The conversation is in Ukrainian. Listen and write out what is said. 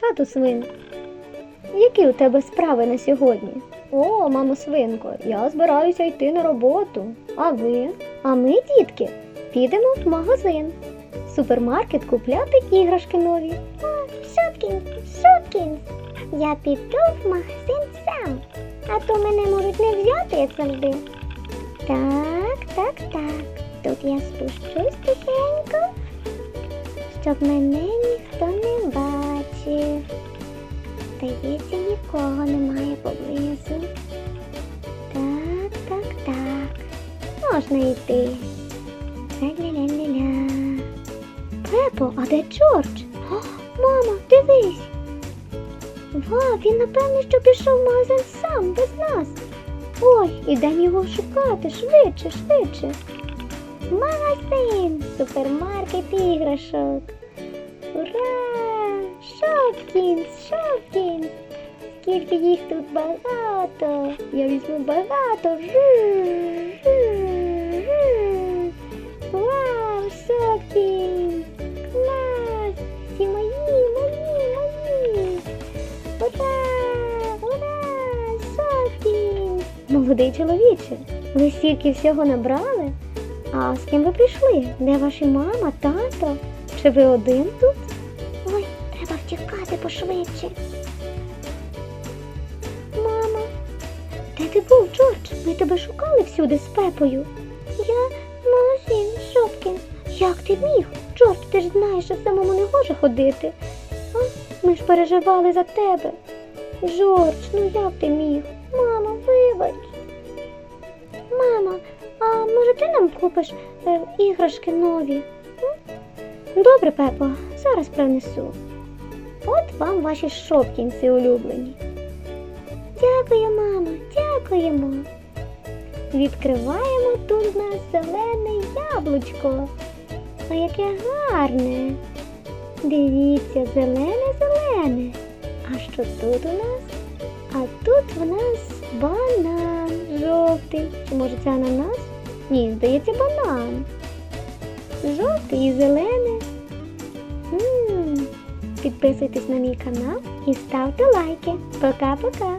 Тату свин, які у тебе справи на сьогодні? О, мамо свинко, я збираюся йти на роботу. А ви? А ми, дітки, підемо в магазин. Супермаркет купляти іграшки нові. Шопкінс, Шопкінс, я піду в магазин сам, а то мене можуть не взяти, як завжди. Так, так, так. Тут я спущусь тихенько, щоб мене ніхто не бачив. Здається, нікого немає поблизу. Так, так, так. Можна йти. Ля-ля-ля-ля-ля. Пепо, а де Джордж? О, мамо, дивись. Ва, він напевно, що пішов в магазин сам, без нас. Ой, ідемо його шукати швидше, швидше. Магазин, супермаркет іграшок. Ура! Шопкінс, Шопкінс. Скільки їх тут багато. Я візьму багато. Жу, жу, жу. Вау, Шопкінс. Клас. Всі мої, мої, мої. Ура! Ура! Шопкінс. Молодий чоловіче, ви стільки всього набрали? А з ким ви прийшли? Де ваші мама, тато? Чи ви один тут? Ой, треба втікати пошвидше. Мамо, Де ти був, Джордж? Ми тебе шукали всюди з пепою. я магазин Шопкінс. Як ти міг? Джордж, ти ж знаєш, що самому не може ходити. А? Ми ж переживали за тебе. Джордж, ну як ти міг? Купиш е, іграшки нові? Добре, Пепо, зараз принесу. От вам ваші шопкінці улюблені. Дякую, мамо, дякуємо. Відкриваємо тут нас зелене яблучко. А яке гарне. Дивіться, зелене-зелене. А що тут у нас? А тут у нас банан жовтий. Чи може це ананас? Ні, здається, банан. Жовтий і зелене. М, Підписуйтесь на мій канал і ставте лайки. Пока-пока.